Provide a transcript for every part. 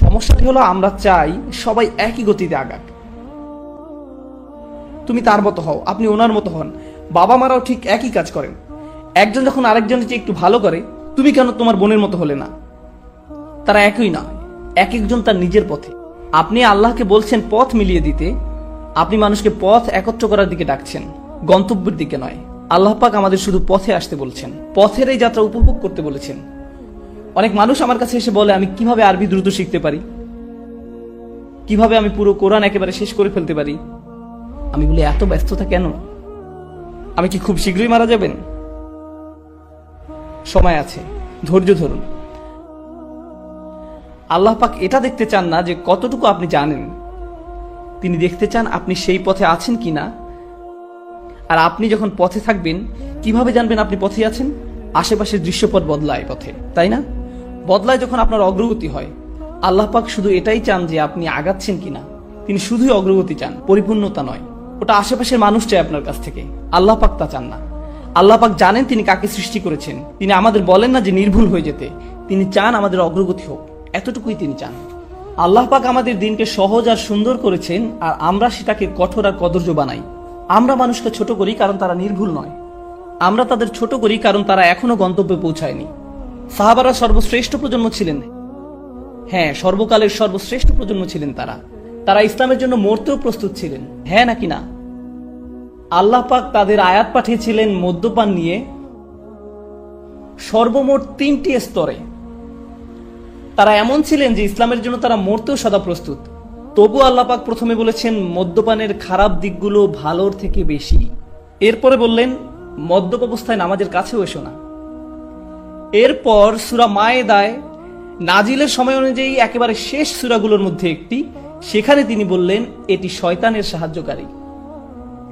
সমস্যাটি হলো? আমরা চাই সবাই একই গতিতে আগাক। তুমি তার মতো হও, আপনি ওনার মতো হন। বাবা মারাও ঠিক একই কাজ করেন। একজন যখন আরেকজনের চেয়ে একটু ভালো করে, তুমি কেন তোমার বোনের মতো হলে না? তারা একই না এক একজন তার নিজের পথে। আপনি আল্লাহকে বলছেন পথ মিলিয়ে দিতে, আপনি মানুষকে পথ একত্র করার দিকে ডাকছেন, গন্তব্যের দিকে নয়। আল্লাহ পাক আমাদের শুধু পথে আসতে বলছেন, পথের এই যাত্রা উপভোগ করতে বলেছেন। অনেক মানুষ আমার কাছে এসে বলে, আমি কীভাবে আরবি দ্রুত শিখতে পারি? কীভাবে আমি পুরো কোরআন একেবারে শেষ করে ফেলতে পারি? আমি বলি, এত ব্যস্ততা কেন? আমি কি খুব শীঘ্রই মারা যাবেন? সময় আছে, ধৈর্য ধরুন। আল্লাহ পাক এটা দেখতে চান না যে কতটুকু আপনি জানেন। তিনি দেখতে চান আপনি সেই পথে আছেন কি না আর আপনি যখন পথে থাকবেন, কীভাবে জানবেন আপনি পথে আছেন? আশেপাশের দৃশ্যপট বদলায় পথে, তাই না? বদলায় যখন আপনার অগ্রগতি হয়, আল্লাহ পাক শুধু এটাই চান যে আপনি আগাচ্ছেন কিনা। তিনি শুধুই অগ্রগতি চান, পরিপূর্ণতা নয়। ওটা আশেপাশের মানুষ চায় আপনার কাছ থেকে। আল্লাহ পাক তা চান না। আল্লাহ পাক জানেন তিনি কাকে সৃষ্টি করেছেন। তিনি আমাদের বলেন না যে নির্ভুল হয়ে যেতে। তিনি চান আমাদের অগ্রগতি হোক। এতটুকুই তিনি চান। আল্লাহ পাক আমাদের দিনকে সহজ আর সুন্দর করেছেন, আর আমরা সেটাকে কঠোর আর কদর্য বানাই। আমরা মানুষকে ছোট করি কারণ তারা নির্ভুল নয়। আমরা তাদের ছোট করি কারণ তারা এখনও গন্তব্যে পৌঁছায়নি। সাহাবারা সর্বশ্রেষ্ঠ প্রজন্ম ছিলেন। হ্যাঁ সর্বকালের সর্বশ্রেষ্ঠ প্রজন্ম ছিলেন তারা। তারা ইসলামের জন্য মরতেও প্রস্তুত ছিলেন। হ্যাঁ নাকি না? আল্লাহ পাক তাদের আয়াত পাঠিয়েছিলেন মদ্যপান নিয়ে সর্বমোট তিনটি স্তরে। তারা এমন ছিলেন যে ইসলামের জন্য তারা মরতেও সদা প্রস্তুত। তবু আল্লাহ পাক প্রথমে বলেছেন, মদ্যপানের খারাপ দিকগুলো ভালোর থেকে বেশি। এরপরে বললেন, মদ্যপ অবস্থায় নামাজের কাছেও এসো না। এরপর সুরা মায়েদায় নাজিলের সময় অনুযায়ী একেবারে শেষ সুরাগুলোর মধ্যে একটি, সেখানে তিনি বললেন, এটি শয়তানের সাহায্যকারী।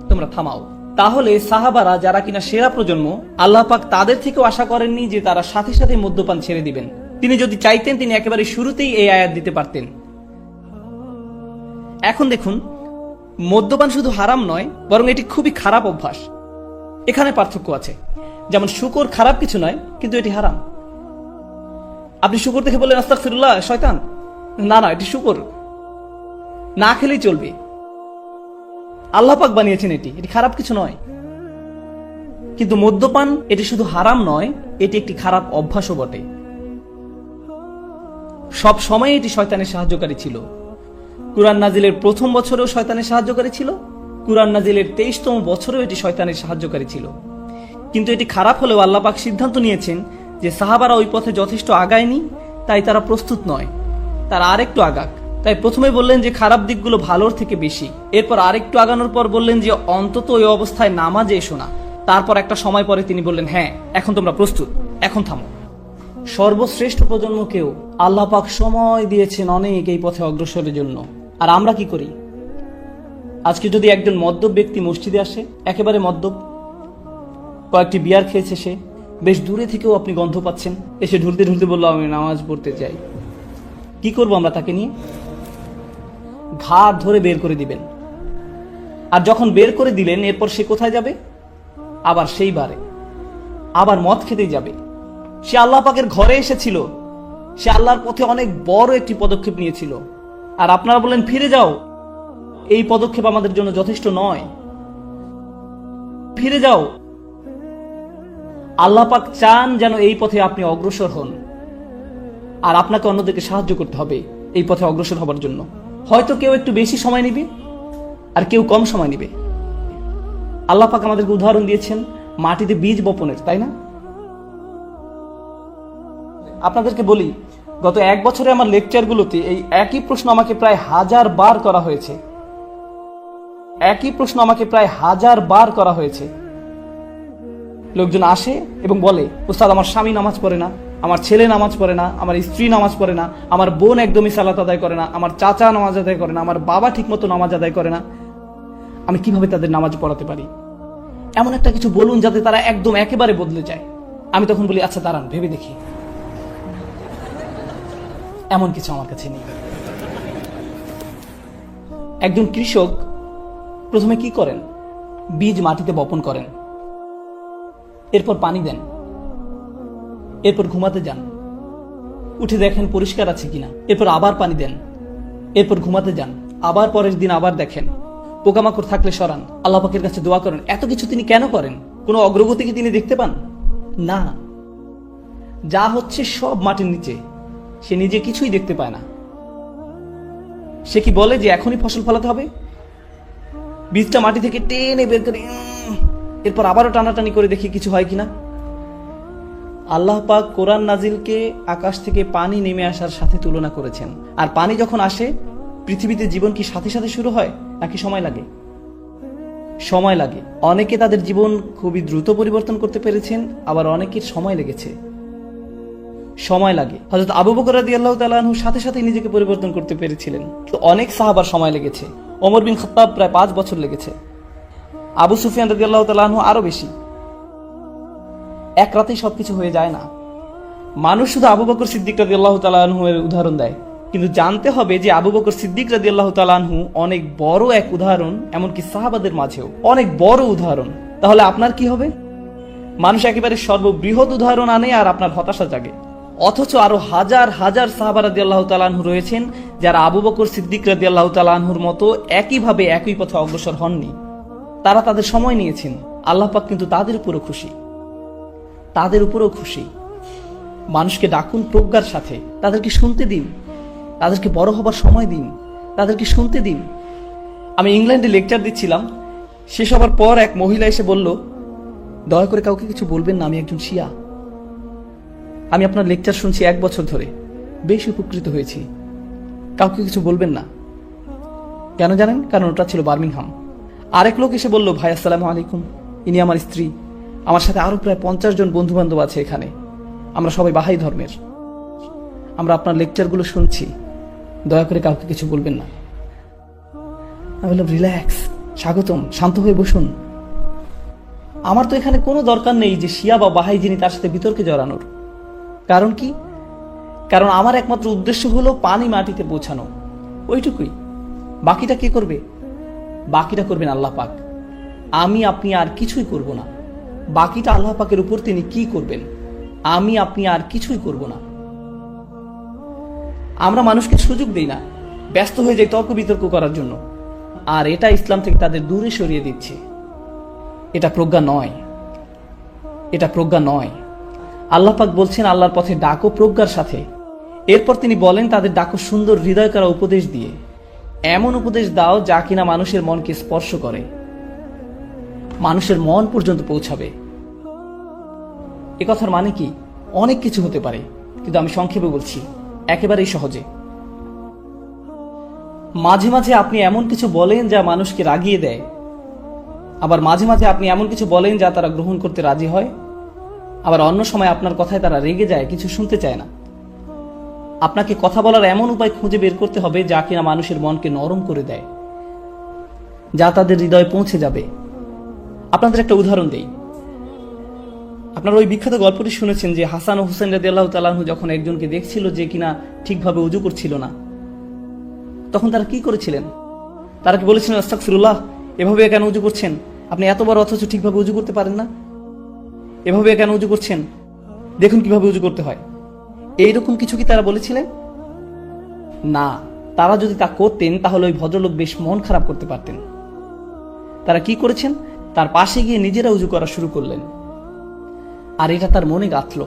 তোমরা থামাও। তাহলে সাহাবারা যারা কিনা সেরা প্রজন্ম, আল্লাহ পাক তাদের থেকেও আশা করেননি যে তারা সাথে সাথে মদ্যপান ছেড়ে দিবেন। তিনি যদি চাইতেন, তিনি একেবারে শুরুতেই এই আয়াত দিতে পারতেন। এখন দেখুন, মদ্যপান শুধু হারাম নয়, বরং এটি খুবই খারাপ অভ্যাস। এখানে পার্থক্য আছে। যেমন শুকর খারাপ কিছু নয়, কিন্তু এটি হারাম। আপনি শুকর দেখে বললেন আস্তাক ফিরুল্লাহ শয়তান। না না, এটি শুকর। না খেলেই চলবে। আল্লাহ পাক বানিয়েছেন এটি। এটি খারাপ কিছু নয়। কিন্তু মদ্যপান, এটি শুধু হারাম নয়, এটি একটি খারাপ অভ্যাসও বটে। সব সময় এটি শয়তানের সাহায্যকারী ছিল। কুরআন নাজিলের প্রথম বছরেও শয়তানের সাহায্যকারী ছিল। কুরআন নাজিলের তেইশতম বছরেও এটি শয়তানের সাহায্যকারী ছিল। কিন্তু এটি খারাপ হলেও আল্লাহ পাক সিদ্ধান্ত নিয়েছেন যে সাহাবারা ওই পথে যথেষ্ট আগায়নি, তাই তারা প্রস্তুত নয়। তারা আরেকটু আগাক। তাই প্রথমে বললেন যে খারাপ দিকগুলো ভালোর থেকে বেশি। এরপর আরেকটু আগানোর পর বললেন যে অন্তত ওই অবস্থায় নামাজে এসো না। তারপর একটা সময় পরে তিনি বললেন হ্যাঁ এখন তোমরা প্রস্তুত। এখন থামো। সর্বশ্রেষ্ঠ প্রজন্মকেও আল্লাহ পাক সময় দিয়েছেন অনেক এই পথে অগ্রসরের জন্য। আর আমরা কি করি? আজকে যদি একজন মদ্যপ ব্যক্তি মসজিদে আসে, একেবারে মদ্যপ কয়েকটি বিয়ার খেয়েছে সে। বেশ দূরে থেকেও আপনি গন্ধ পাচ্ছেন। এসে ঢুলতে ঢুলতে বলল, আমি নামাজ পড়তে চাই। কি করব আমরা তাকে নিয়ে? ঘাট ধরে বের করে দিবেন। আর যখন বের করে দিলেন, এরপর সে কোথায় যাবে? আবার সেই বারে। আবার মদ খেতেই যাবে। সে আল্লাহ পাকের ঘরে এসেছিল। সে আল্লাহর পথে অনেক বড় একটি পদক্ষেপ নিয়েছিল। আর আপনারা বললেন, ফিরে যাও। এই পদক্ষেপ আমাদের জন্য যথেষ্ট নয়। ফিরে যাও। আল্লাহ পাক চান যেন এই পথে আপনি অগ্রসর হন। আর আপনাকে অন্যদেরকে সাহায্য করতে হবে এই পথে অগ্রসর হবার জন্য। হয়তো কেউ একটু বেশি সময় নেবে, আর কেউ কম সময় নেবে। আল্লাহ পাক আমাদেরকে উদাহরণ দিয়েছেন, মাটিতে বীজ বপনের, তাই না? আপনাদেরকে বলি, গত এক বছরে আমার লেকচারগুলোতে এই একই প্রশ্ন আমাকে প্রায় হাজার বার করা হয়েছে। একই প্রশ্ন আমাকে প্রায় হাজার বার করা হয়েছে। লোকজন আসে এবং বলে উস্তাদ আমার স্বামী নামাজ পড়ে না, আমার ছেলে নামাজ পড়ে না, আমার স্ত্রী নামাজ পড়ে না, আমার বোন একদমই সালাত আদায় করে না, আমার চাচা নামাজ আদায় করে না, আমার বাবা ঠিকমতো নামাজ আদায় করে না। আমি কীভাবে তাদের নামাজ পড়াতে পারি? এমন একটা কিছু বলুন যাতে তারা একদম একেবারে বদলে যায়। আমি তখন বলি আচ্ছা দাঁড়ান, ভেবে দেখি। এমন কিছু আমার কাছে নেই। একজন কৃষক প্রথমে কি করেন? বীজ মাটিতে বপন করেন। এরপর পানি দেন। এরপর ঘুমাতে যান। উঠে দেখেন পরিষ্কার আছে কিনা। এরপর আবার পানি দেন। এরপর ঘুমাতে যান। আবার পরের দিন আবার দেখেন। পোকামাকড় থাকলে সরান। আল্লাহ পাকের কাছে দোয়া করেন, এত কিছু তিনি কেন করেন? কোনো অগ্রগতি কি তিনি দেখতে পান? না। যা হচ্ছে সব মাটির নিচে। সে নিজে কিছুই দেখতে পায় না। সে কি বলে যে, এখনই ফসল ফলাতে হবে? বীজটা মাটি থেকে টেনে বের করে এরপর আবারও টানাটানি করে দেখি কিছু হয় কিনা। আল্লাহ পাক কোরআন নাজিলকে আকাশ থেকে পানি নেমে আসার সাথে তুলনা করেছেন। আর পানি যখন আসে, পৃথিবীতে জীবন কি সাথে সাথে শুরু হয়, নাকি সময় লাগে? সময় লাগে। অনেকে তাদের জীবন খুবই দ্রুত পরিবর্তন করতে পেরেছেন, আবার অনেকের সময় লেগেছে। সময় লাগে। হযরত আবু বকর রাদিয়াল্লাহু তাআলা আনহু সাথে সাথে নিজেকে পরিবর্তন করতে পেরেছিলেন। তো অনেক সাহাবার সময় লেগেছে। ওমর বিন খাত্তাব প্রায় পাঁচ বছর লেগেছে। আবু সুফিয়ান রাদিয়াল্লাহু তাআলা আনহু আরও বেশি। এক রাতেই সবকিছু হয়ে যায় না। মানুষ শুধু আবু বকর সিদ্দিক রাজি আল্লাহ তালাহু এর উদাহরণ দেয়। কিন্তু জানতে হবে যে আবু বকর সিদ্দিক রাজি আল্লাহ তালাহু অনেক বড় এক উদাহরণ, এমনকি সাহাবাদের মাঝেও। অনেক বড় উদাহরণ। তাহলে আপনার কি হবে? মানুষ একেবারে সর্ববৃহৎ উদাহরণ আনে আর আপনার হতাশা জাগে। অথচ আরও হাজার হাজার সাহাবা রাদি আল্লাহ তালাহু রয়েছেন, যারা আবু বকর সিদ্দিক রাদি আল্লাহ তালাহুর মতো একইভাবে একই পথে অগ্রসর হননি। তারা তাদের সময় নিয়েছেন। আল্লাহ পাক কিন্তু তাদের উপরও খুশি। তাদের উপরেও খুশি। মানুষকে ডাকুন প্রজ্ঞার সাথে। তাদেরকে শুনতে দিন। তাদেরকে বড় হবার সময় দিন। তাদেরকে শুনতে দিন। আমি ইংল্যান্ডে লেকচার দিচ্ছিলাম। শেষ হবার পর এক মহিলা এসে বলল, দয়া করে কাউকে কিছু বলবেন না, আমি একজন শিয়া। আমি আপনার লেকচার শুনছি এক বছর ধরে। বেশ উপকৃত হয়েছি। কাউকে কিছু বলবেন না। কেন জানেন? কারণ ওটা ছিল বার্মিংহাম। আরেক লোক এসে বলল, ভাই, আসসালামু আলাইকুম। ইনি আমার স্ত্রী। আমার সাথে আরও প্রায় পঞ্চাশ জন বন্ধু বান্ধব আছে এখানে। আমরা সবাই বাহাই ধর্মের। আমরা আপনার লেকচারগুলো শুনছি। দয়া করে কাউকে কিছু বলবেন না। বললাম, রিল্যাক্স, স্বাগতম, শান্ত হয়ে বসুন। আমার তো এখানে কোনো দরকার নেই যে শিয়া বা বাহাই যিনি তার সাথে বিতর্কে জড়ানোর। কারণ কি? কারণ আমার একমাত্র উদ্দেশ্য হলো পানি মাটিতে পৌঁছানো। ওইটুকুই। বাকিটা কে করবে? বাকিটা করবেন আল্লাহ পাক। আমি, আপনি আর কিছুই করব না। বাকিটা আল্লাহ পাকের উপর তিনি কি করবেন? আমি, আপনি আর কিছুই করব না। আমরা মানুষকে সুযোগ দেই না, ব্যস্ত হয়ে যাই তর্ক বিতর্ক করার জন্য। আর এটা ইসলাম থেকে তাদের দূরে সরিয়ে দিচ্ছে। এটা প্রজ্ঞা নয়। এটা প্রজ্ঞা নয়। আল্লাহ পাক বলছেন, আল্লাহর পথে ডাকো প্রজ্ঞার সাথে। এরপর তিনি বলেন, তাদের ডাকো সুন্দর হৃদয় করা উপদেশ দিয়ে। এমন উপদেশ দাও যা কিনা মানুষের মনকে স্পর্শ করে। মানুষের মন পর্যন্ত পৌঁছাবে। এ কথার মানে কি? অনেক কিছু হতে পারে, কিন্তু আমি সংক্ষেপে বলছি, একেবারেই সহজে। মাঝে মাঝে আপনি এমন কিছু বলেন যা মানুষকে রাগিয়ে দেয়। আবার মাঝে মাঝে আপনি এমন কিছু বলেন যা তারা গ্রহণ করতে রাজি হয়। আবার অন্য সময় আপনার কথায় তারা রেগে যায়, কিছু শুনতে চায় না। আপনাকে কথা বলার এমন উপায় খুঁজে বের করতে হবে যা কিনা মানুষের মনকে নরম করে দেয়, যা তাদের হৃদয়ে পৌঁছে যাবে। আপনাদের একটা উদাহরণ দেই। আপনারা ওই বিখ্যাত গল্পটি শুনেছেন যে হাসান হুসেন রাদি আল্লাহ তালাহু যখন একজনকে দেখছিল যে কিনা ঠিকভাবে উজু করছিল না, তখন তারা কি করেছিলেন? তারা কি বলেছিলেন আস্তাকফিরুল্লাহ এভাবে কেন উজু করছেন? আপনি এত বড় অথচ ঠিকভাবে উজু করতে পারেন না? এভাবে কেন উজু করছেন? দেখুন কীভাবে উজু করতে হয়। এইরকম কিছু কি তারা বলেছিলেন? না, তারা যদি তা করতেন, তাহলে ওই ভদ্রলোক বেশ মন খারাপ করতে পারতেন। তারা কি করেছেন? তার পাশে গিয়ে নিজেরা উজু করা শুরু করলেন। আর এটা তার মনে গাঁথল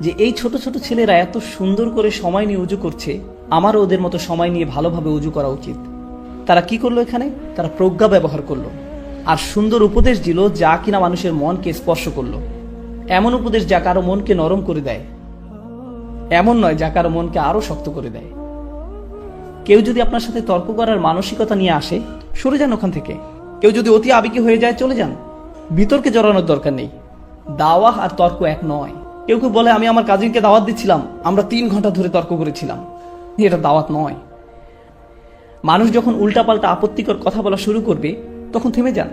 যে এই ছোট ছোট ছেলেরা এত সুন্দর করে সময় নিয়ে উজু করছে, আমারও ওদের মতো সময় নিয়ে ভালোভাবে উজু করা উচিত। তারা কি করল এখানে? তারা প্রজ্ঞা ব্যবহার করল আর সুন্দর উপদেশ দিল যা কিনা মানুষের মনকে স্পর্শ করল। এমন উপদেশ যা কারও মনকে নরম করে দেয়। এমন নয় যা কারও মনকে আরও শক্ত করে দেয়। কেউ যদি আপনার সাথে তর্ক করার মানসিকতা নিয়ে আসে, সরে যান ওখান থেকে। কেউ যদি অতি আবেগী হয়ে যায়, চলে যান। বিতর্কে জড়ানোর দরকার নেই। দাওয়াহ আর তর্ক এক নয়। কেউ কেউ বলে, আমি আমার কাজিনকে দাওয়াত দিচ্ছিলাম। আমরা তিন ঘণ্টা ধরে তর্ক করেছিলাম। এটা দাওয়াত নয়। মানুষ যখন উল্টাপাল্টা আপত্তিকর কথা বলা শুরু করবে, তখন থেমে যান।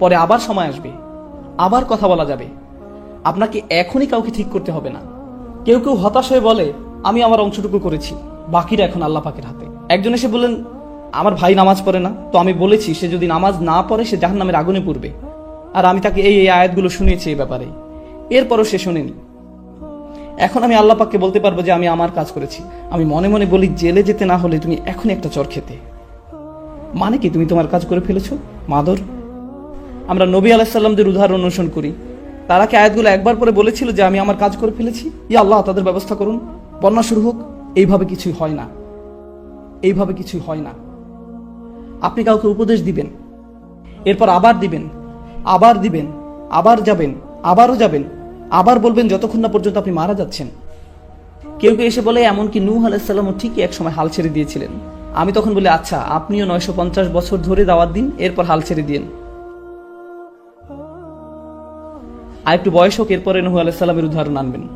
পরে আবার সময় আসবে। আবার কথা বলা যাবে। আপনাকে এখনই কাউকে ঠিক করতে হবে না। কেউ কেউ হতাশ হয়ে বলে, আমি আমার অংশটুকু করেছি, বাকিরা এখন আল্লাহ পাকের হাতে। একজন এসে বললেন, আমার ভাই নামাজ পড়ে না। তো আমি বলেছি, সে যদি নামাজ না পড়ে, সে জাহান নামের আগুনে পড়বে। আর আমি তাকে এই এই আয়াতগুলো শুনিয়েছি এই ব্যাপারে। এরপরও সে শোনেনি। এখন আমি আল্লাহ পাককে বলতে পারব যে, আমি আমার কাজ করেছি। আমি মনে মনে বলি, জেলে যেতে না হলে তুমি এখনই একটা চর খেতে। মানে কি তুমি তোমার কাজ করে ফেলেছো? মাদর? আমরা নবী আলাহিসাল্লামদের উদাহরণ অনুসরণ করি। তারা কি আয়াতগুলো একবার পরে বলেছিল যে আমি আমার কাজ করে ফেলেছি। ইয়া আল্লাহ, তাদের ব্যবস্থা করুন। বন্যা শুরু হোক। এইভাবে কিছুই হয় না। এইভাবে কিছুই হয় না। আপনি কাউকে উপদেশ দিবেন। এরপর আবার দিবেন। আবার দিবেন। আবার যাবেন। আবারও যাবেন। আবার বলবেন যতক্ষণ না পর্যন্ত আপনি মারা যাচ্ছেন। কেউ কেউ এসে বলে, এমনকি নূহ আলাইসাল্লামও ঠিকই এক সময় হাল ছেড়ে দিয়েছিলেন। আমি তখন বলি আচ্ছা আপনিও নয়শো পঞ্চাশ বছর ধরে দাওয়াত দিন, এরপর হাল ছেড়ে দিন আর একটু বয়স হোক, এরপরে নূহ আলাইসাল্লামের উদাহরণ আনবেন।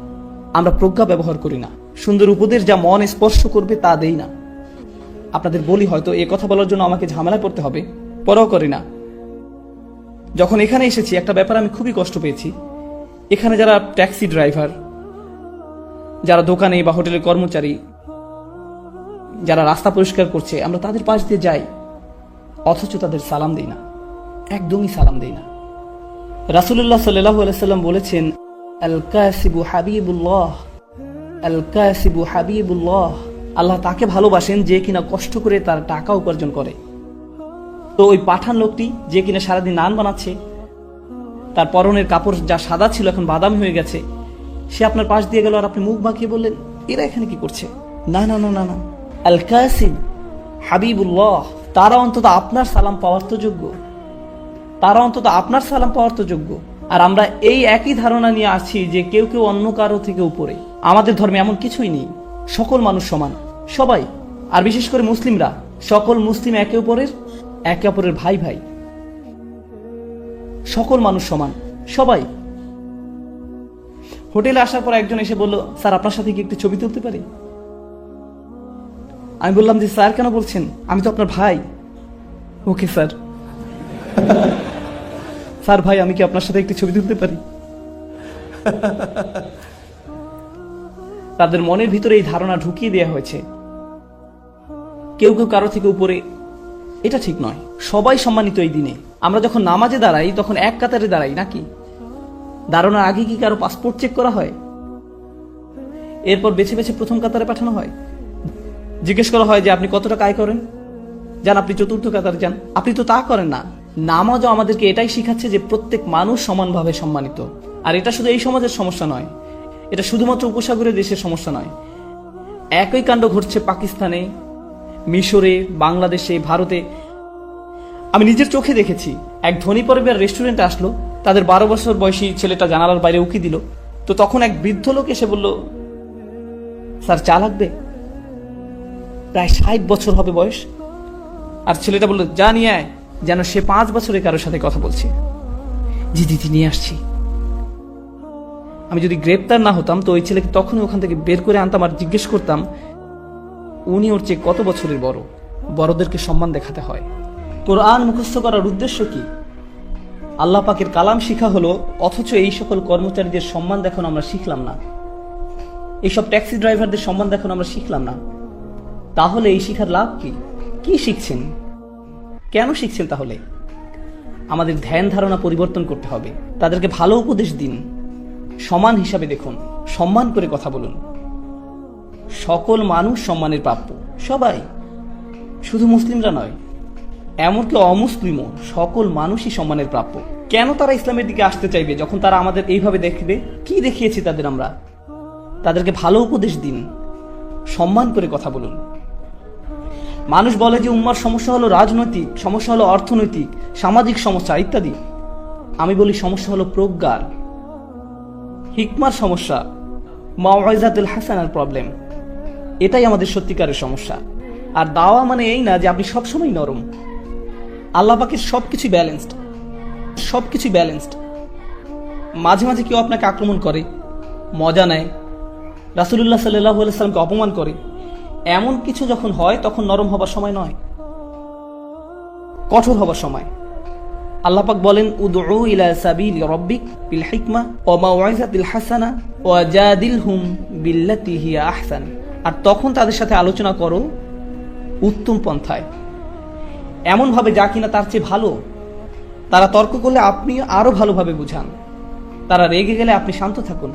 আমরা প্রজ্ঞা ব্যবহার করি না। সুন্দর উপদেশ যা মন স্পর্শ করবে তা দেই না। আপনাদের বলি হয়তো এ কথা বলার জন্য আমাকে ঝামেলায় পড়তে হবে পরাও করি না। যখন এখানে এসেছি, একটা ব্যাপার আমি খুবই কষ্ট পেয়েছি। এখানে যারা ট্যাক্সি ড্রাইভার, যারা দোকানে বা হোটেলের কর্মচারী, যারা রাস্তা পরিষ্কার করছে, আমরা তাদের পাশ দিয়ে যাই। অথচ তাদের সালাম দিই না। একদমই সালাম দিই না। রাসুল্লাহ সাল্লাহ আলাইসাল্লাম বলেছেন আল কাসিবু হাবিবুল্লাহ আল কাসিবু হাবিবুল্লাহ। আল্লাহ তাকে ভালোবাসেন যে কিনা কষ্ট করে তার টাকা উপার্জন করে। তো ওই পাঠান লোকটি যে কিনা সারাদিন নান বানাচ্ছে, তার পরনের কাপড় যা সাদা ছিল এখন বাদামি হয়ে গেছে, সে আপনার পাশ দিয়ে গেল আর আপনি মুখ বাঁকিয়ে বললেন, এরা এখানে কি করছে? না না না না না। আল কাসিম হাবিবুল্লাহ, তারা অন্তত আপনার সালাম পাওয়ার তো যোগ্য। তারা অন্তত আপনার সালাম পাওয়ার তো যোগ্য। আর আমরা এই একই ধারণা নিয়ে আছি যে কেউ কেউ অন্য কারও থেকে উপরে। আমাদের ধর্মে এমন কিছুই নেই। সকল মানুষ সমান। সবাই, আর বিশেষ করে মুসলিমরা, সকল মুসলিম একে অপরের একে অপরের ভাই ভাই। সকল মানুষ সমান। সবাই। হোটেলে আসার পর একজন এসে বলল, স্যার, আপনার সাথে কি একটি ছবি তুলতে পারি? আমি বললাম যে, স্যার, কেন বলছেন? আমি তো আপনার ভাই। ওকে, স্যার। স্যার ভাই, আমি কি আপনার সাথে একটি ছবি তুলতে পারি? তাদের মনের ভিতরে এই ধারণা ঢুকিয়ে দেওয়া হয়েছে। কেউ কেউ কারও থেকে উপরে, এটা ঠিক নয়। সবাই সম্মানিত এই দিনে। আমরা যখন নামাজে দাঁড়াই, তখন এক কাতারে দাঁড়াই, নাকি? দাঁড়ানোর আগে কি কারও পাসপোর্ট চেক করা হয়? এরপর বেছে বেছে প্রথম কাতারে পাঠানো হয়। জিজ্ঞেস করা হয় যে, আপনি কত টাকা আয় করেন? যান আপনি চতুর্থ কাতারে যান। আপনি তো তা করেন না। নামাজও আমাদেরকে এটাই শিখাচ্ছে যে প্রত্যেক মানুষ সমানভাবে সম্মানিত। আর এটা শুধু এই সমাজের সমস্যা নয়, এটা শুধুমাত্র উপসাগরের দেশের সমস্যা নয়। একই কাণ্ড ঘটছে পাকিস্তানে, মিশরে, বাংলাদেশে, ভারতে। আমি নিজের চোখে দেখেছি, এক ধনী পরিবার রেস্টুরেন্টে আসলো, তাদের বারো বছর বয়সী ছেলেটা জানালার বাইরে উকি দিল। তো তখন এক বৃদ্ধ লোক এসে বলল, স্যার, চা লাগবে? প্রায় ষাট বছর হবে বয়স। আর ছেলেটা বলল, যা নিয়ে আয়। যেন সে পাঁচ বছরে কারোর সাথে কথা বলছে। জি, দিদি, নিয়ে আসছি। আমি যদি গ্রেপ্তার না হতাম, তো ওই ছেলেকে তখনই ওখান থেকে বের করে আনতাম আর জিজ্ঞেস করতাম, উনি ওর চেয়ে কত বছরের বড়? বড়দেরকে সম্মান দেখাতে হয়। তোর কোরআন মুখস্থ করার উদ্দেশ্য কি? আল্লাহ পাকের কালাম শিখা হলো, অথচ এই সকল কর্মচারীদের সম্মান দেখানো আমরা শিখলাম না। এইসব ট্যাক্সি ড্রাইভারদের সম্মান দেখানো আমরা শিখলাম না। তাহলে এই শিখার লাভ কি? কি শিখছেন? কেন শিখছেন তাহলে? আমাদের ধ্যান ধারণা পরিবর্তন করতে হবে। তাদেরকে ভালো উপদেশ দিন। সমান হিসাবে দেখুন। সম্মান করে কথা বলুন। সকল মানুষ সম্মানের প্রাপ্য। সবাই। শুধু মুসলিমরা নয়। এমনকি অমুসলিমও সকল মানুষই সম্মানের প্রাপ্য। কেন তারা ইসলামের দিকে আসতে চাইবে যখন তারা আমাদের এইভাবে দেখবে? কি দেখিয়েছি তাদের আমরা? তাদেরকে ভালো উপদেশ দিন। সম্মান করে কথা বলুন। মানুষ বলে যে উম্মার সমস্যা হলো রাজনৈতিক, সমস্যা হলো অর্থনৈতিক, সামাজিক সমস্যা, ইত্যাদি। আমি বলি সমস্যা হলো প্রজ্ঞার। হিকমার সমস্যা, মাওয়াইজাতুল হাসানার প্রবলেম এটাই আমাদের সত্যিকারের সমস্যা। আর দাওয়া মানে এই না যে আপনি সবসময় নরম। আল্লাহ পাকের সব কিছু ব্যালেন্সড সব কিছু ব্যালেন্সড মাঝে মাঝে কেউ আপনাকে আক্রমণ করে, মজা নেয়। রাসুলুল্লাহ সাল্লাহ সাল্লামকে অপমান করে। এমন কিছু যখন হয়, তখন নরম হবার সময় নয়, কঠোর হবার সময়। আল্লাপাক বলেন মাউইজাতিল হাসানা হিয়া আহসান। আর তখন তাদের সাথে আলোচনা করো উত্তম পন্থায়। এমন ভাবে যা কিনা তার চেয়ে ভালো, তারা তর্ক করলে আপনি আরও ভালোভাবে বুঝান। তারা রেগে গেলে আপনি শান্ত থাকুন।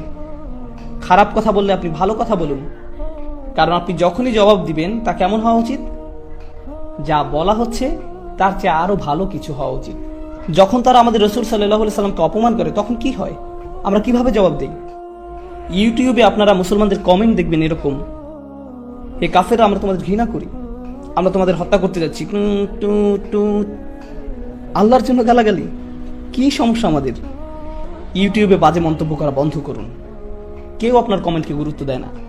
খারাপ কথা বললে আপনি ভালো কথা বলুন। কারণ আপনি যখনই জবাব দিবেন, তা কেমন হওয়া উচিত? যা বলা হচ্ছে, তার চেয়ে আরও ভালো কিছু হওয়া উচিত। যখন তারা আমাদের রসুল সাল্লাহ সাল্লামকে অপমান করে, তখন কি হয়? আমরা কীভাবে জবাব দিই? ইউটিউবে আপনারা মুসলমানদের কমেন্ট দেখবেন এরকম। এ কাফেরা আমরা তোমাদের ঘৃণা করি। আমরা তোমাদের হত্যা করতে যাচ্ছি। আল্লাহর জন্য গালাগালি। কি সমস্যা আমাদের? ইউটিউবে বাজে মন্তব্য করা বন্ধ করুন। কেউ আপনার কমেন্টকে গুরুত্ব দেয় না।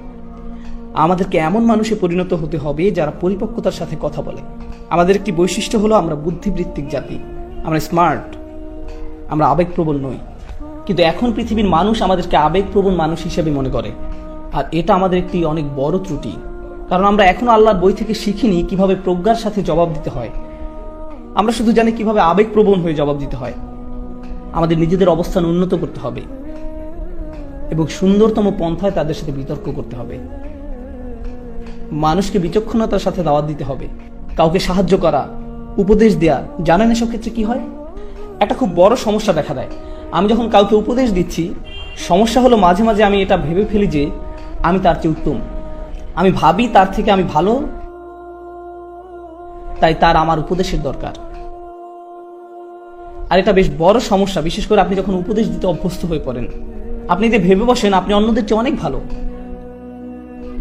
আমাদেরকে এমন মানুষে পরিণত হতে হবে যারা পরিপক্কতার সাথে কথা বলে। আমাদের একটি বৈশিষ্ট্য হলো আমরা বুদ্ধিবৃত্তিক জাতি। আমরা স্মার্ট আমরা আবেগপ্রবণ নই। কিন্তু এখন পৃথিবীর মানুষ আমাদেরকে আবেগপ্রবণ মানুষ হিসেবে মনে করে। আর এটা আমাদের একটি অনেক বড় ত্রুটি। কারণ আমরা এখনও আল্লাহর বই থেকে শিখিনি কীভাবে প্রজ্ঞার সাথে জবাব দিতে হয়। আমরা শুধু জানি কীভাবে আবেগপ্রবণ হয়ে জবাব দিতে হয়। আমাদের নিজেদের অবস্থান উন্নত করতে হবে। এবং সুন্দরতম পন্থায় তাদের সাথে বিতর্ক করতে হবে। মানুষকে বিচক্ষণতার সাথে দাওয়াত দিতে হবে। কাউকে সাহায্য করা, উপদেশ দেয়া, জানেন এসব ক্ষেত্রে কি হয়? একটা খুব বড় সমস্যা দেখা দেয়। আমি যখন কাউকে উপদেশ দিচ্ছি, সমস্যা হলো মাঝে মাঝে আমি এটা ভেবে ফেলি যে আমি তার চেয়ে উত্তম। আমি ভাবি তার থেকে আমি ভালো। তাই তার আমার উপদেশের দরকার। আর এটা বেশ বড় সমস্যা, বিশেষ করে আপনি যখন উপদেশ দিতে অভ্যস্ত হয়ে পড়েন। আপনি যে ভেবে বসেন, আপনি অন্যদের চেয়ে অনেক ভালো।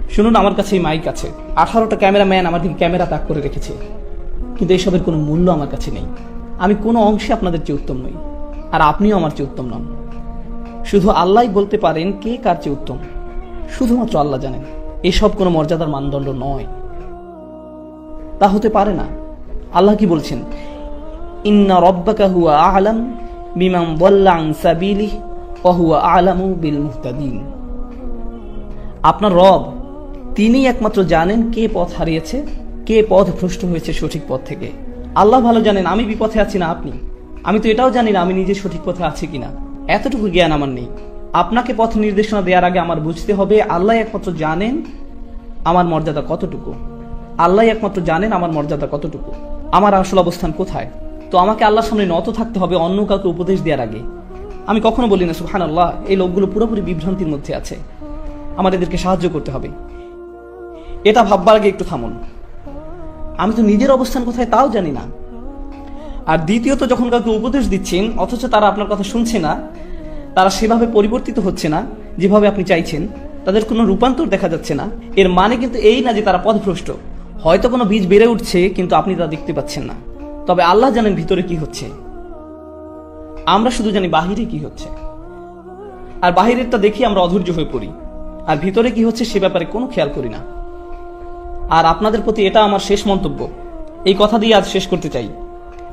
শুনুন, আমার কাছে এই মাইক আছে। আঠারোটা ক্যামেরাম্যান আমার দিকে ক্যামেরা তাক করে রেখেছে। কিন্তু এসবের কোনো মূল্য আমার কাছে নেই। আমি কোনো অংশে আপনাদের চেয়ে উত্তম নই, আর আপনিও আমার চেয়ে উত্তম নন। শুধু আল্লাহই বলতে পারেন কে কার চেয়ে উত্তম। শুধুমাত্র আল্লাহ জানেন, এসব কোনো মর্যাদার মানদণ্ড নয়। তা হতে পারে না। আল্লাহ কি বলছেন? ইন্না রব্বাকা হুয়া আলাম বিমাম বল্লাং সাবিলি ওহুয়া আলামু বিল মুহতাদিন। আপনার রব তিনি একমাত্র জানেন কে পথ হারিয়েছে, কে পথ ভ্রষ্ট হয়েছে সঠিক পথ থেকে। আল্লাহ ভালো জানেন, আমি বিপথে আছি না আপনি। আমি তো এটাও জানি না আমি নিজে সঠিক পথে আছি কিনা। এতটুকু জ্ঞান আমার নেই। আপনাকে পথ নির্দেশনা দেওয়ার আগে আমার বুঝতে হবে, আল্লাহ একমাত্র জানেন আমার মর্যাদা কতটুকু। আল্লাহ একমাত্র জানেন আমার মর্যাদা কতটুকু। আমার আসল অবস্থান কোথায়? তো আমাকে আল্লাহর সামনে নত থাকতে হবে অন্য কাউকে উপদেশ দেওয়ার আগে। আমি কখনো বলি না সুহান আল্লাহ এই লোকগুলো পুরোপুরি বিভ্রান্তির মধ্যে আছে। আমার এদেরকে সাহায্য করতে হবে। এটা ভাববার আগে একটু থামুন। আমি তো নিজের অবস্থান কোথায় তাও জানি না। আর দ্বিতীয়ত, যখন কাউকে উপদেশ দিচ্ছেন, অথচ তারা আপনার কথা শুনছে না, তারা সেভাবে পরিবর্তিত হচ্ছে না, যেভাবে আপনি চাইছেন, তাদের কোনো রূপান্তর দেখা যাচ্ছে না। এর মানে কিন্তু এই না যে তারা পথভ্রষ্ট। হয়তো কোনো বীজ বেড়ে উঠছে, কিন্তু আপনি তা দেখতে পাচ্ছেন না। তবে আল্লাহ জানেন ভিতরে কি হচ্ছে। আমরা শুধু জানি বাহিরে কি হচ্ছে। আর বাহিরেরটা দেখি আমরা অধৈর্য হয়ে পড়ি। আর ভিতরে কি হচ্ছে সে ব্যাপারে কোনো খেয়াল করি না। আর আপনাদের প্রতি এটা আমার শেষ মন্তব্য। এই কথা দিয়ে আজ শেষ করতে চাই।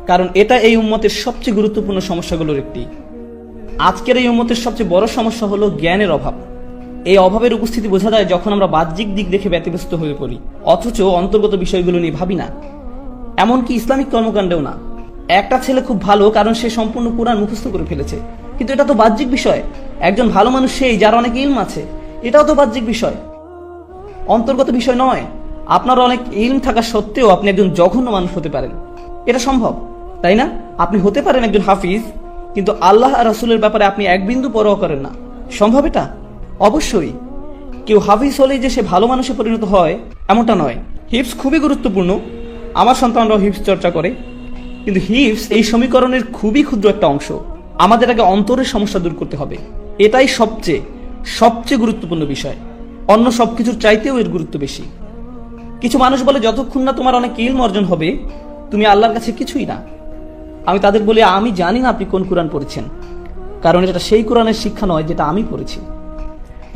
কারণ এটা এই উম্মতের সবচেয়ে গুরুত্বপূর্ণ সমস্যাগুলোর একটি। আজকের এই উম্মতের সবচেয়ে বড় সমস্যা হলো জ্ঞানের অভাব। এই অভাবের উপস্থিতি বোঝা যায় যখন আমরা বাহ্যিক দিক দেখে ব্যতিব্যস্ত হয়ে পড়ি। অথচ অন্তর্গত বিষয়গুলো নিয়ে ভাবি না। এমনকি ইসলামিক কর্মকাণ্ডেও না। একটা ছেলে খুব ভালো, কারণ সে সম্পূর্ণ কোরআন মুখস্থ করে ফেলেছে। কিন্তু এটা তো বাহ্যিক বিষয়। একজন ভালো মানুষ সেই, যার অনেক ইলম আছে। এটাও তো বাহ্যিক বিষয়। অন্তর্গত বিষয় নয়। আপনার অনেক ইলম থাকা সত্ত্বেও আপনি একজন জঘন্য মানুষ হতে পারেন। এটা সম্ভব, তাই না? আপনি হতে পারেন একজন হাফিজ, কিন্তু আল্লাহ আর রাসুলের ব্যাপারে আপনি এক বিন্দু পরোয়া করেন না। সম্ভব এটা? অবশ্যই। কেউ হাফিজ হলেই যে সে ভালো মানুষে পরিণত হয়, এমনটা নয়। হিপস খুবই গুরুত্বপূর্ণ। আমার সন্তানরাও হিপস চর্চা করে। কিন্তু হিপস এই সমীকরণের খুবই ক্ষুদ্র একটা অংশ। আমাদের আগে অন্তরের সমস্যা দূর করতে হবে। এটাই সবচেয়ে সবচেয়ে গুরুত্বপূর্ণ বিষয়। অন্য সবকিছুর চাইতেও এর গুরুত্ব বেশি। কিছু মানুষ বলে, যতক্ষণ না তোমার অনেক ইলম অর্জন হবে, তুমি আল্লাহর কাছে কিছুই না। আমি তাদের বলি, আমি জানি না আপনি কোন কোরআন পড়েছেন, কারণ এটা সেই কোরআনের শিক্ষা নয় যেটা আমি পড়েছি।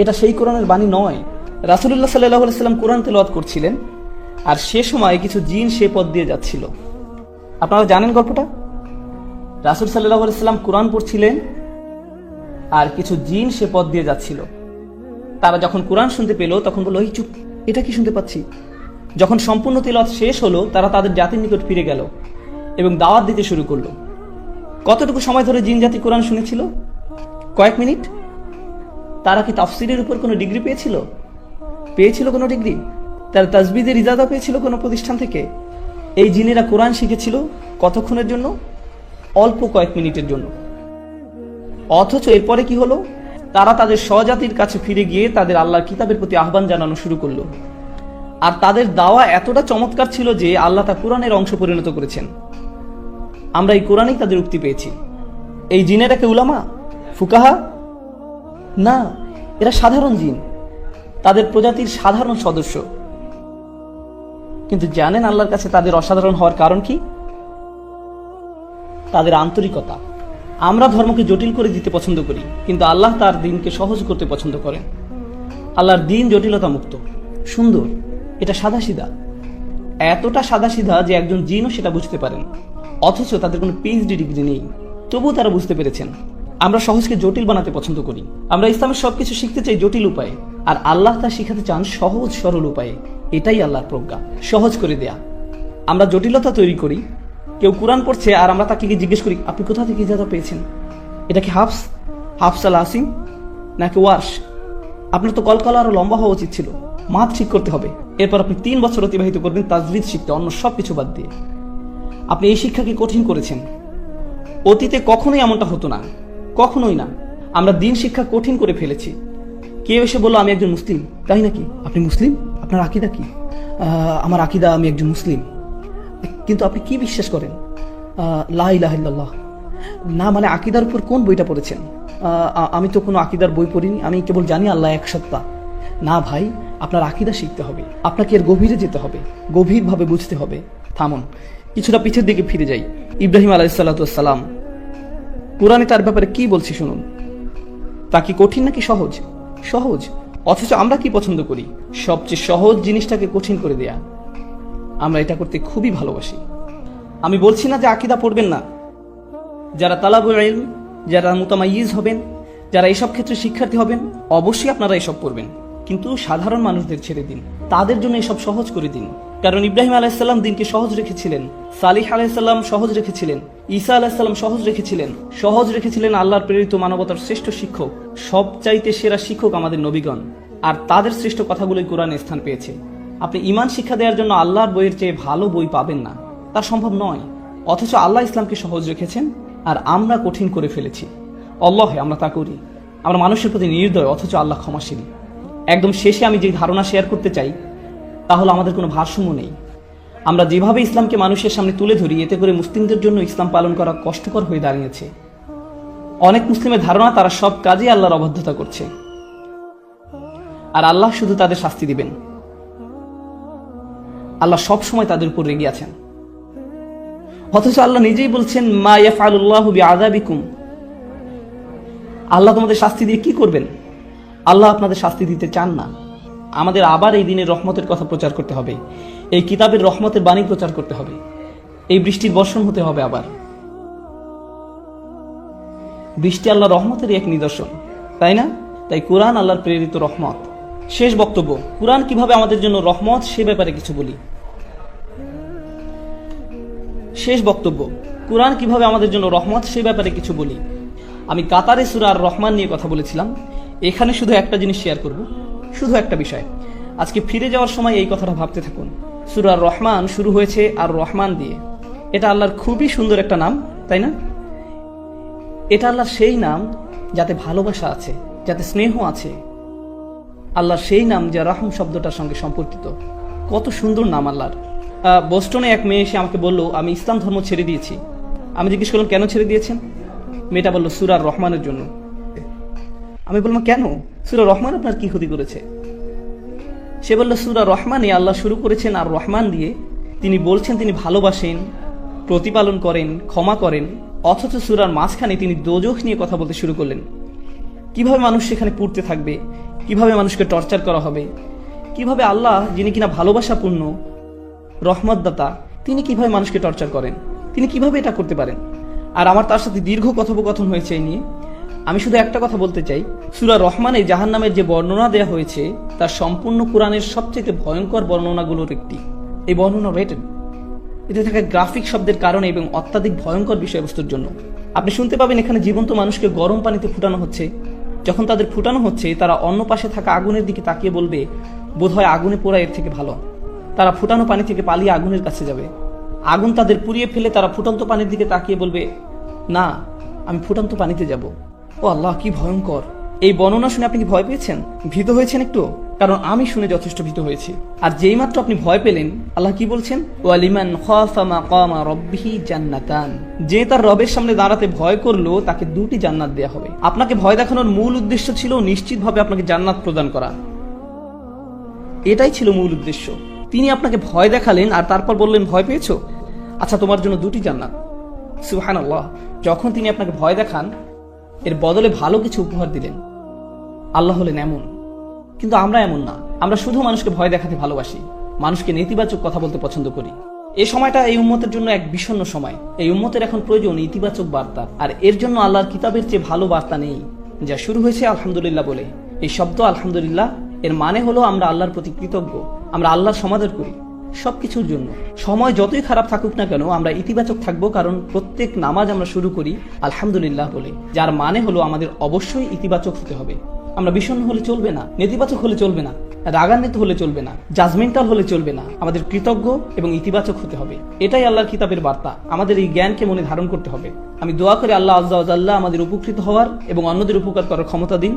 এটা সেই কোরআনের বাণী নয়। রাসুলুল্লাহ সাল্লাহ সাল্লাম কোরআন তেলাওয়াত করছিলেন, আর সে সময় কিছু জিন সে পথ দিয়ে যাচ্ছিল। আপনারা জানেন গল্পটা? রাসুল সাল্লাহ সাল্লাম কোরআন পড়ছিলেন, আর কিছু জিন সে পথ দিয়ে যাচ্ছিল। তারা যখন কোরআন শুনতে পেল, তখন বলল, এই চুপ, এটা কি শুনতে পাচ্ছি? যখন সম্পূর্ণ তেলত শেষ হলো, তারা তাদের জাতির নিকট ফিরে গেল এবং দাওয়াত দিতে শুরু করল। কতটুকু সময় ধরে জিন জাতি কোরআন শুনেছিল? কয়েক মিনিট? তারা কি তাফসিরের উপর কোনো ডিগ্রি পেয়েছিল? পেয়েছিল কোনো ডিগ্রি? তারা তাজবিদের ইজাদা পেয়েছিল কোনো প্রতিষ্ঠান থেকে? এই জিনেরা কোরআন শিখেছিল কতক্ষণের জন্য? অল্প কয়েক মিনিটের জন্য। অথচ এরপরে কি হলো? তারা তাদের স্বজাতির কাছে ফিরে গিয়ে তাদের আল্লাহর কিতাবের প্রতি আহ্বান জানানো শুরু করল। আর তাদের দাওয়া এতটা চমৎকার ছিল যে আল্লাহ তা কোরআনের অংশ পরিণত করেছেন। আমরা এই কোরআনেই তাদের উক্তি পেয়েছি। এই জিনেরাকে উলামা? ফুকাহা? না, এরা সাধারণ জিন। তাদের প্রজাতির সাধারণ সদস্য। কিন্তু জানেন আল্লাহর কাছে তাদের অসাধারণ হওয়ার কারণ কি? তাদের আন্তরিকতা। আমরা ধর্মকে জটিল করে দিতে পছন্দ করি, কিন্তু আল্লাহ তার দিনকে সহজ করতে পছন্দ করেন। আল্লাহর দিন জটিলতা মুক্ত সুন্দর। এটা সাদাসিধা। এতটা সাদাসিধা যে একজন জিনও সেটা বুঝতে পারেন। অথচ তাদের কোনো পিএইচডি ডিগ্রি নেই। তবুও তারা বুঝতে পেরেছেন। আমরা সহজকে জটিল বানাতে পছন্দ করি। আমরা ইসলামের সব কিছু শিখতে চাই জটিল উপায়ে। আর আল্লাহ তা শিখাতে চান সহজ সরল উপায়ে। এটাই আল্লাহর প্রজ্ঞা। সহজ করে দেয়া। আমরা জটিলতা তৈরি করি। কেউ কোরআন পড়ছে আর আমরা তাকে গিয়ে জিজ্ঞেস করি, আপনি কোথা থেকে ইজাজা পেয়েছেন? এটা কি হাফস? হাফস আল আসিম নাকি ওয়ার্স আপনার তো কলকলা আরও লম্বা হওয়া উচিত ছিল। মাথ ঠিক করতে হবে। এরপর আপনি তিন বছর অতিবাহিত করবেন তাজবিদ শিখতে অন্য সব কিছু বাদ দিয়ে। আপনি এই শিক্ষাকে কঠিন করেছেন? অতীতে কখনোই এমনটা হতো না। কখনোই না। আমরা দিন শিক্ষা কঠিন করে ফেলেছি। কেউ এসে বলল আমি একজন মুসলিম। তাই নাকি? আপনি মুসলিম? আপনার আকিদা কি? আমার আকিদা আমি একজন মুসলিম। কিন্তু আপনি কি বিশ্বাস করেন? আহ, লা ইলাহা ইল্লাল্লাহ। না মানে আকিদার উপর কোন বইটা পড়েছেন? আমি তো কোনো আকিদার বই পড়িনি। আমি কেবল জানি আল্লাহ এক সত্তা। না ভাই, আপনার আকিদা শিখতে হবে। আপনাকে এর গভীরে যেতে হবে, গভীরভাবে বুঝতে হবে। থামুন, কিছুটা পিছের দিকে ফিরে যাই। ইব্রাহিম আলাইসাল্লাম কোরআনে তার ব্যাপারে কি বলছি শুনুন। তা কি কঠিন নাকি সহজ? সহজ, অথচ আমরা কি পছন্দ করি? সবচেয়ে সহজ জিনিসটাকে কঠিন করে দেয়া। আমরা এটা করতে খুবই ভালোবাসি। আমি বলছি না যে আকিদা পড়বেন না। যারা তালাবুল যারা মুতামাইজ হবেন, যারা এসব ক্ষেত্রে শিক্ষার্থী হবেন, অবশ্যই আপনারা এসব পড়বেন। কিন্তু সাধারণ মানুষদের ছেড়ে দিন। তাদের জন্য এসব সহজ করে দিন। কারণ ইব্রাহিম আলাইসাল্লাম দিনকে সহজ রেখেছিলেন। সালিহ আলাইসাল্লাম সহজ রেখেছিলেন। ঈসা আলাইসাল্লাম সহজ রেখেছিলেন। সহজ রেখেছিলেন আল্লাহর প্রেরিত মানবতার শ্রেষ্ঠ শিক্ষক। সবচাইতে সেরা শিক্ষক আমাদের নবীগণ। আর তাদের শ্রেষ্ঠ কথাগুলোই কোরআনে স্থান পেয়েছে। আপনি ইমান শিক্ষা দেওয়ার জন্য আল্লাহর বইয়ের চেয়ে ভালো বই পাবেন না। তা সম্ভব নয়। অথচ আল্লাহ ইসলামকে সহজ রেখেছেন আর আমরা কঠিন করে ফেলেছি। অল্লাহে আমরা তা করি। আমরা মানুষের প্রতি নির্দয়, অথচ আল্লাহ ক্ষমাশীল। একদম শেষে আমি যে ধারণা শেয়ার করতে চাই, তা হলো আমাদের কোনো ভারসাম্য নেই। আমরা যেভাবে ইসলামকে মানুষের সামনে তুলে ধরি, এতে করে মুসলিমদের জন্য ইসলাম পালন করা কষ্টকর হয়ে দাঁড়িয়েছে। অনেক মুসলিমের ধারণা, তারা সব কাজে আল্লাহর অবাধ্যতা করছে। আর আল্লাহ শুধু তাদের শাস্তি দিবেন। আল্লাহ সব সময় তাদের উপর রেগে আছেন। অথচ আল্লাহ নিজেই বলছেন, মা ইয়াফআলুল্লাহ বিআযাবিকুম। আল্লাহ তোমাদের শাস্তি দিয়ে কি করবেন? আল্লাহ আপনাদের শাস্তি দিতে চান না। আমাদের আবার এই দিনের রহমতের কথা প্রচার করতে হবে। এই কিতাবের রহমতের বাণী প্রচার করতে হবে। এই বৃষ্টির বর্ষণ হতে হবে আবার। বৃষ্টি আল্লাহ রহমতের এক নিদর্শন, তাই না? তাই কোরআন আল্লাহর প্রেরিত রহমত। শেষ বক্তব্য, কোরআন কীভাবে আমাদের জন্য রহমত, সে ব্যাপারে কিছু বলি। শেষ বক্তব্য, কোরআন কীভাবে আমাদের জন্য রহমত, সে ব্যাপারে কিছু বলি। আমি কাতারে সুরা আর রহমান নিয়ে কথা বলেছিলাম। এখানে শুধু একটা জিনিস শেয়ার করব, শুধু একটা বিষয়। আজকে ফিরে যাওয়ার সময় এই কথাটা ভাবতে থাকুন। সুরার রহমান শুরু হয়েছে আর রহমান দিয়ে। এটা আল্লাহর খুবই সুন্দর একটা নাম, তাই না? এটা আল্লাহর সেই নাম যাতে ভালোবাসা আছে, যাতে স্নেহ আছে। আল্লাহর সেই নাম যা রাহম শব্দটার সঙ্গে সম্পর্কিত। কত সুন্দর নাম আল্লাহর। বোস্টনে এক মেয়ে এসে আমাকে বলল, আমি ইসলাম ধর্ম ছেড়ে দিয়েছি। আমি জিজ্ঞেস করলাম, কেন ছেড়ে দিয়েছেন? মেয়েটা বলল সুরার রহমানের জন্য। আমি বললাম, কেন? সুরা রহমান আপনার কি ক্ষতি করেছে? সে বলল, সুরা রহমানে আল্লাহ শুরু করেছেন আর রহমান দিয়ে তিনি বলছেন তিনি ভালোবাসেন, প্রতিপালন করেন, ক্ষমা করেন, অথচ সুরার মাঝখানে তিনি দোজখ নিয়ে কথা বলতে শুরু করলেন। কীভাবে মানুষ সেখানে পড়তে থাকবে? কীভাবে মানুষকে টর্চার করা হবে? কীভাবে আল্লাহ, যিনি কিনা ভালোবাসাপূর্ণ, রহমতদাতা, তিনি কীভাবে মানুষকে টর্চার করেন? তিনি কীভাবে এটা করতে পারেন? আর আমার তার সাথে দীর্ঘ কথোপকথন হয়েছে এই নিয়ে। আমি শুধু একটা কথা বলতে চাই। সুরা রহমানে জাহান নামের যে বর্ণনা দেওয়া হয়েছে তার সম্পূর্ণ কোরআনের সবচেয়ে ভয়ঙ্কর বর্ণনাগুলোর একটি। এই বর্ণনা রেটেড এতে থাকা গ্রাফিক শব্দের কারণে এবং অত্যাধিক ভয়ঙ্কর বিষয়বস্তুর জন্য। আপনি শুনতে পাবেন এখানে জীবন্ত মানুষকে গরম পানিতে ফুটানো হচ্ছে। যখন তাদের ফুটানো হচ্ছে, তারা অন্য পাশে থাকা আগুনের দিকে তাকিয়ে বলবে, বোধহয় আগুনে পোড়া এর থেকে ভালো। তারা ফুটানো পানি থেকে পালিয়ে আগুনের কাছে যাবে। আগুন তাদের পুড়িয়ে ফেলে তারা ফুটন্ত পানির দিকে তাকিয়ে বলবে, না, আমি ফুটন্ত পানিতে যাব। ও আল্লাহ, কি ভয়ঙ্কর। এই বর্ণনা শুনে আপনি কি ভয় পেয়েছেন? ভীত হয়েছেন একটু? কারণ আমি শুনে যথেষ্ট ভীত হয়েছি। আর যেই মাত্র আপনি ভয় পেলেন, আল্লাহ কি বলছেন? ওয়ালিমান খাফা মাকামা রাব্বিহি জান্নাতান। যে তার রবের সামনে দাঁড়াতে ভয় করল, তাকে দুটি জান্নাত দেয়া হবে। আপনাকে ভয় দেখানোর মূল উদ্দেশ্য ছিল নিশ্চিতভাবে আপনাকে জান্নাত প্রদান করা। এটাই ছিল মূল উদ্দেশ্য। তিনি আপনাকে ভয় দেখালেন আর তারপর বললেন, ভয় পেয়েছ? আচ্ছা তোমার জন্য দুটি জান্নাত। সুহান আল্লাহ যখন তিনি আপনাকে ভয় দেখান এর বদলে ভালো কিছু উপহার দিলেন। আল্লাহ হলেন এমন। কিন্তু আমরা এমন না। আমরা শুধু মানুষকে ভয় দেখাতে ভালোবাসি। মানুষকে নেতিবাচক কথা বলতে পছন্দ করি। এই সময়টা এই উম্মতের জন্য এক বিষণ্ণ সময়। এই উম্মতের এখন প্রয়োজন ইতিবাচক বার্তা। আর এর জন্য আল্লাহর কিতাবের চেয়ে ভালো বার্তা নেই। যা শুরু হয়েছে আলহামদুলিল্লাহ বলে। এই শব্দ আলহামদুলিল্লাহ, এর মানে হলো আমরা আল্লাহর প্রতি কৃতজ্ঞ। আমরা আল্লাহর সমাদর করি। সবকিছুর জন্য। সময় যতই খারাপ থাকুক না কেন, আমরা ইতিবাচক থাকব, কারণ প্রত্যেক নামাজ আমরা শুরু করি আলহামদুলিল্লাহ বলে, যার মানে হলো আমাদের অবশ্যই ইতিবাচক হতে হবে। আমরা বিষণ্ণ হলে চলবে না, নেতিবাচক হলে চলবে না, রাগান্বিত হলে চলবে না জাজমেন্টাল হলে চলবে না, আমাদের কৃতজ্ঞ এবং ইতিবাচক হতে হবে। এটাই আল্লাহর কিতাবের বার্তা। আমাদের এই জ্ঞানকে মনে ধারণ করতে হবে। আমি দোয়া করে আল্লাহ আজ্লাহ আমাদের উপকৃত হওয়ার এবং অন্যদের উপকার করার ক্ষমতা দিন।